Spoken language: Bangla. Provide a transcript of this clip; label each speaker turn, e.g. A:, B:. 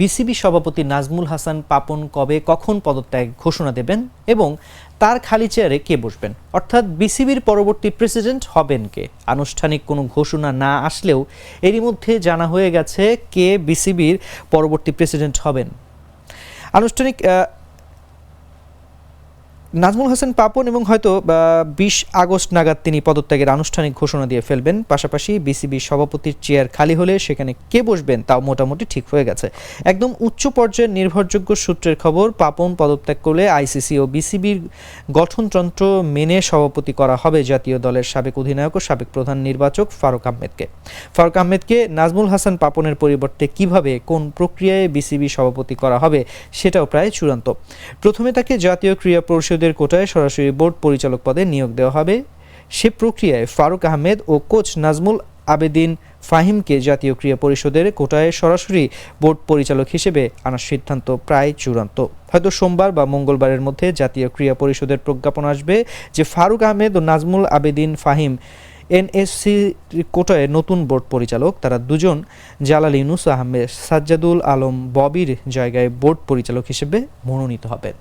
A: বিসিবি সভাপতি নাজমুল হাসান পাপন কবে কখন পদত্যাগ ঘোষণা দেবেন এবং তার খালি চেয়ারে কে বসবেন? অর্থাৎ বিসিবির পরবর্তী প্রেসিডেন্ট হবেন কে? আনুষ্ঠানিক কোনো ঘোষণা না আসলেও এরই মধ্যে জানা হয়ে গেছে কে বিসিবির পরবর্তী প্রেসিডেন্ট হবেন। আনুষ্ঠানিক নাজমুল হাসান পাপন এবং হয়তো বিশ আগস্ট নাগাদ তিনি পদত্যাগের আনুষ্ঠানিক ঘোষণা দিয়ে ফেলবেন। পাশাপাশি বিসিবি সভাপতির চেয়ার খালি হলে সেখানে কে বসবেন তাও মোটামুটি ঠিক হয়ে গেছে। একদম উচ্চ পর্যায়ের নির্ভরযোগ্য সূত্রের খবর, পাপন পদত্যাগ করলে আইসিসি ও বিসিবির গঠনতন্ত্র মেনে সভাপতি করা হবে জাতীয় দলের সাবেক অধিনায়ক ও সাবেক প্রধান নির্বাচক ফারুক আহমেদকে। ফারুক আহমেদকে নাজমুল হাসান পাপনের পরিবর্তে কীভাবে, কোন প্রক্রিয়ায় বিসিবি সভাপতি করা হবে, সেটাও প্রায় চূড়ান্ত। প্রথমে তাকে জাতীয় ক্রীড়া পরিষদের কোটায় সরাসরি বোর্ড পরিচালক পদে নিয়োগ দেওয়া হবে। সে প্রক্রিয়ায় ফারুক আহমেদ ও কোচ নাজমুল আবেদিন ফাহিমকে জাতীয় ক্রীড়া পরিষদের কোটায় সরাসরি বোর্ড পরিচালক হিসেবে আনার সিদ্ধান্ত প্রায় চূড়ান্ত। হয়তো সোমবার বা মঙ্গলবারের মধ্যে জাতীয় ক্রীড়া পরিষদের প্রজ্ঞাপন আসবে যে ফারুক আহমেদ ও নাজমুল আবেদিন ফাহিম এনএসসি কোটায় নতুন বোর্ড পরিচালক। তারা দুজন জালাল ইউনুস আহমেদ, সাজ্জাদুল আলম, ববির জায়গায় বোর্ড পরিচালক হিসেবে মনোনীত হবেন।